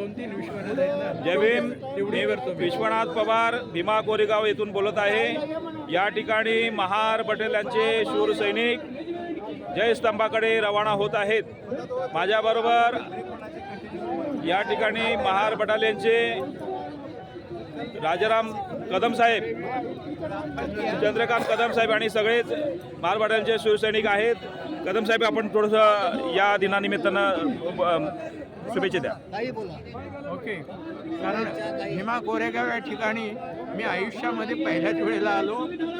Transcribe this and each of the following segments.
जय भीम. विश्वनाथ पवार भीमा कोरेगाव येथून बोलत आहे. या ठिकाणी महार पटेल यांचे शूर सैनिक जय स्तंभाकडे रवाना होत आहेत. माझ्याबरोबर या ठिकाणी महार बटालियनचे राजाराम कदम साहेब चंद्रकांत कदम साहेब आणि सगळेच बटालियनचे शिवसैनिक आहेत. कदम साहेब आपण थोडंसं या दिनानिमित्तानं शुभेच्छा द्या. ओके. कारण भीमा कोरेगाव या ठिकाणी मी आयुष्यामध्ये पहिल्याच वेळेला आलो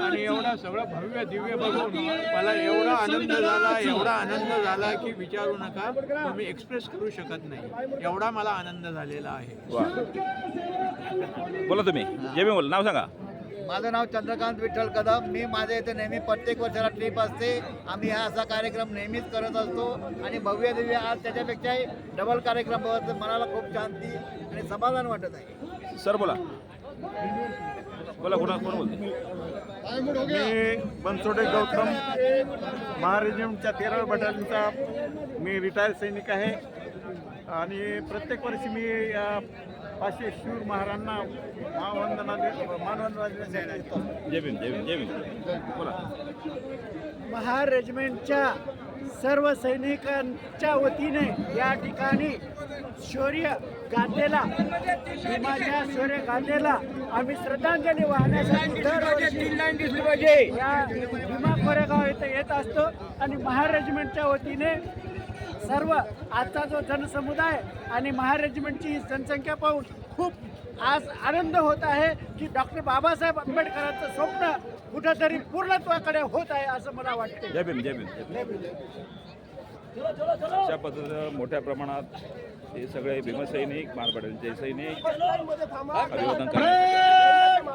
आणि एवढा सगळं भव्य दिव्य बघून मला एवढा आनंद झाला एवढा आनंद झाला की विचारू नका तो मी एक्सप्रेस करू शकत नाही. एवढा मला आनंद झालेला आहे. बोला तुम्ही जय भीम बोला नाव सांगा. माझं नाव चंद्रकांत विठ्ठल कदम. मी माझ्या इथे नेहमी प्रत्येक वर्षाला ट्रिप असते. आम्ही हा असा कार्यक्रम नेहमीच करत असतो. आणि भव्य दिव्य आज त्याच्यापेक्षाही डबल कार्यक्रम बघत मनाला खूप शांती आणि समाधान वाटत आहे. सर बोला. बोला कोणा कोण बोलते मी बनसोडे गौतम. महारेजिमेंटच्या तेराव्या बटालियनचा मी रिटायर सैनिक आहे. आणि प्रत्येक वर्षी मी या पाचशे शूर महारांना मानवंदना मानवंदना महार रेजिमेंटच्या सर्व सैनिकांच्या वतीने या ठिकाणी शौर्य गाथेला भीमाच्या शौर्य गाथेला आम्ही श्रद्धांजली वाहण्यासाठी दरवर्षी या भीमा कोरेगाव इथे येत असतो आणि महार रेजिमेंटच्या वतीने सर्व आजचा जो जनसमुदाय आणि महार रेजिमेंटची ही जनसंख्या पाहून खूप आज आनंद होत आहे की डॉक्टर बाबासाहेब आंबेडकरांचं स्वप्न कुठंतरी पूर्णत्वाकडे होत आहे असं मला वाटते जय भीम जय भीम जय भीम. अशा पद्धतीनं मोठ्या प्रमाणात हे सगळे भीमसैनिक महारपटाचे सैनिक अभिवादन करण्यासाठी